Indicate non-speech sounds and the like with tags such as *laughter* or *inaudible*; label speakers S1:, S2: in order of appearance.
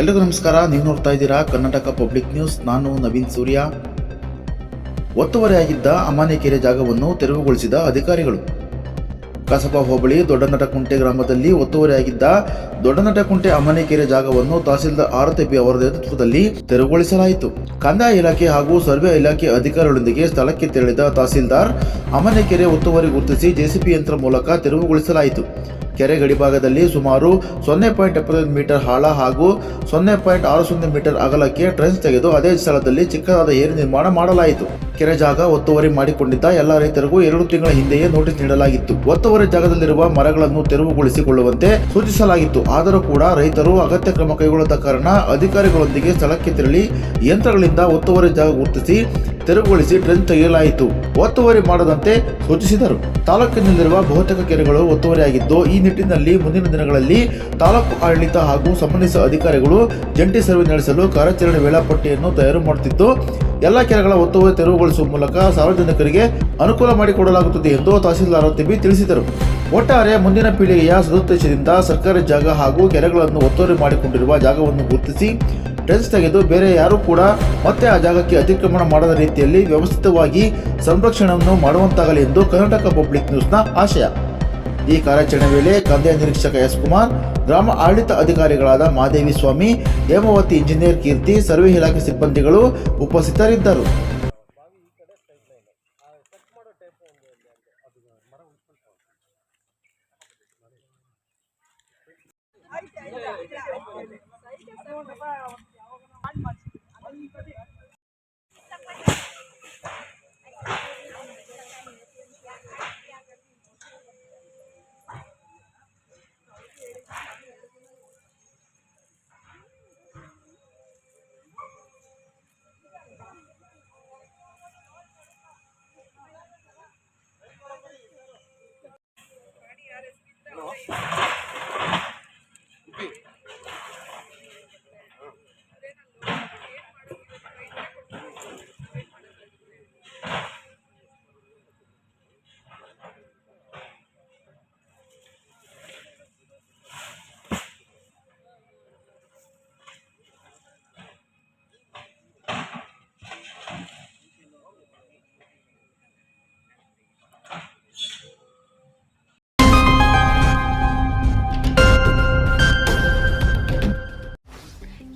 S1: ಎಲ್ರಿಗೂ ನಮಸ್ಕಾರ. ನೀವು ನೋಡ್ತಾ ಇದ್ದೀರಾ ಕರ್ನಾಟಕ ಪಬ್ಲಿಕ್ ನ್ಯೂಸ್. ನಾನು ನವೀನ್ ಸೂರ್ಯ. ಒತ್ತುವರಿಯಾಗಿದ್ದ ಅಮಾನ್ಯಕೆರೆ ಜಾಗವನ್ನು ತೆರವುಗೊಳಿಸಿದ ಅಧಿಕಾರಿಗಳು. ಕಸಬಾ ಹೋಬಳಿ ದೊಡ್ಡನಟಕುಂಟೆ ಗ್ರಾಮದಲ್ಲಿ ಒತ್ತುವರಿಯಾಗಿದ್ದ ದೊಡ್ಡನಟಕುಂಟೆ ಅಮಾನ್ಯಕೆರೆ ಜಾಗವನ್ನು ತಹಸೀಲ್ದಾರ್ ಆರತಿ ಬಿ ಅವರ ನೇತೃತ್ವದಲ್ಲಿ ತೆರವುಗೊಳಿಸಲಾಯಿತು. ಕಂದಾಯ ಇಲಾಖೆ ಹಾಗೂ ಸರ್ವೆ ಇಲಾಖೆ ಅಧಿಕಾರಿಗಳೊಂದಿಗೆ ಸ್ಥಳಕ್ಕೆ ತೆರಳಿದ ತಹಸೀಲ್ದಾರ್ ಅಮಾನ್ಯಕೆರೆ ಒತ್ತುವರಿ ಗುರುತಿಸಿ ಜೆಸಿಪಿ ಯಂತ್ರ ಮೂಲಕ ತೆರವುಗೊಳಿಸಲಾಯಿತು. ಕೆರೆ ಗಡಿಭಾಗದಲ್ಲಿ ಸುಮಾರು ಸೊನ್ನೆ ಪಾಯಿಂಟ್ ಎಪ್ಪತ್ತೈದು ಮೀಟರ್ ಆಳ ಹಾಗೂ ಸೊನ್ನೆ ಪಾಯಿಂಟ್ ಆರು ಸೊನ್ನೆ ಮೀಟರ್ ಅಗಲಕ್ಕೆ ಟ್ರೆಂಚ್ ತೆಗೆದು ಅದೇ ಸ್ಥಳದಲ್ಲಿ ಚಿಕ್ಕದಾದ ಏರಿ ನಿರ್ಮಾಣ ಮಾಡಲಾಯಿತು. ಕೆರೆ ಜಾಗ ಒತ್ತುವರಿ ಮಾಡಿಕೊಂಡಿದ್ದ ಎಲ್ಲ ರೈತರಿಗೂ ಎರಡು ತಿಂಗಳ ಹಿಂದೆಯೇ ನೋಟಿಸ್ ನೀಡಲಾಗಿತ್ತು. ಒತ್ತುವರಿ ಜಾಗದಲ್ಲಿರುವ ಮರಗಳನ್ನು ತೆರವುಗೊಳಿಸಿಕೊಳ್ಳುವಂತೆ ಸೂಚಿಸಲಾಗಿತ್ತು. ಆದರೂ ಕೂಡ ರೈತರು ಅಗತ್ಯ ಕ್ರಮ ಕೈಗೊಳ್ಳದ ಕಾರಣ ಅಧಿಕಾರಿಗಳೊಂದಿಗೆ ಸ್ಥಳಕ್ಕೆ ತೆರಳಿ ಯಂತ್ರಗಳಿಂದ ಒತ್ತುವರಿ ಜಾಗ ಗುರುತಿಸಿ ತೆರವುಗೊಳಿಸಿ ಟ್ರೆಂಚ್ ತೆಗೆಯಲಾಯಿತು. ಒತ್ತುವರಿ ಮಾಡದಂತೆ ಸೂಚಿಸಿದರು. ತಾಲೂಕಿನಲ್ಲಿರುವ ಬಹುತೇಕ ಕೆರೆಗಳು ಒತ್ತುವರಿಯಾಗಿದ್ದು ಈ ನಿಟ್ಟಿನಲ್ಲಿ ಮುಂದಿನ ದಿನಗಳಲ್ಲಿ ತಾಲೂಕು ಆಡಳಿತ ಹಾಗೂ ಸಂಬಂಧಿಸಿದ ಅಧಿಕಾರಿಗಳು ಜಂಟಿ ಸರ್ವೆ ನಡೆಸಲು ಕಾರ್ಯಾಚರಣೆ ವೇಳಾಪಟ್ಟಿಯನ್ನು ತಯಾರು ಮಾಡುತ್ತಿದ್ದು, ಎಲ್ಲ ಕೆರೆಗಳ ಒತ್ತುವರಿ ತೆರವುಗೊಳಿಸುವ ಮೂಲಕ ಸಾರ್ವಜನಿಕರಿಗೆ ಅನುಕೂಲ ಮಾಡಿಕೊಡಲಾಗುತ್ತದೆ ಎಂದು ತಹಸೀಲ್ದಾರ್ ತಿಬಿ ತಿಳಿಸಿದರು. ಒಟ್ಟಾರೆ ಮುಂದಿನ ಪೀಳಿಗೆಯ ಸದುದ್ದೇಶದಿಂದ ಸರ್ಕಾರಿ ಜಾಗ ಹಾಗೂ ಕೆರೆಗಳನ್ನು ಒತ್ತುವರಿ ಮಾಡಿಕೊಂಡಿರುವ ಜಾಗವನ್ನು ಗುರುತಿಸಿ ಟ್ರೆಂಚ್ ತೆಗೆದು ಬೇರೆ ಯಾರೂ ಕೂಡ ಮತ್ತೆ ಆ ಜಾಗಕ್ಕೆ ಅತಿಕ್ರಮಣ ಮಾಡದ ರೀತಿಯಲ್ಲಿ ವ್ಯವಸ್ಥಿತವಾಗಿ ಸಂರಕ್ಷಣೆಯನ್ನು ಮಾಡುವಂತಾಗಲಿ ಎಂದು ಕರ್ನಾಟಕ ಪಬ್ಲಿಕ್ ನ್ಯೂಸ್ನ ಆಶಯ. ಈ ಕಾರ್ಯಾಚರಣೆ ವೇಳೆ ಕಂದಾಯ ನಿರೀಕ್ಷಕ ಎಸ್ ಕುಮಾರ್ ಗ್ರಾಮ ಆಡಳಿತ ಅಧಿಕಾರಿಗಳಾದ ಮಾದೇವಿ ಸ್ವಾಮಿ, ಹೇಮಾವತಿ ಇಂಜಿನಿಯರ್ ಕೀರ್ತಿ, ಸರ್ವೆ ಇಲಾಖೆ ಸಿಬ್ಬಂದಿಗಳು ಉಪಸ್ಥಿತರಿದ್ದರು. Oh, *laughs* yeah.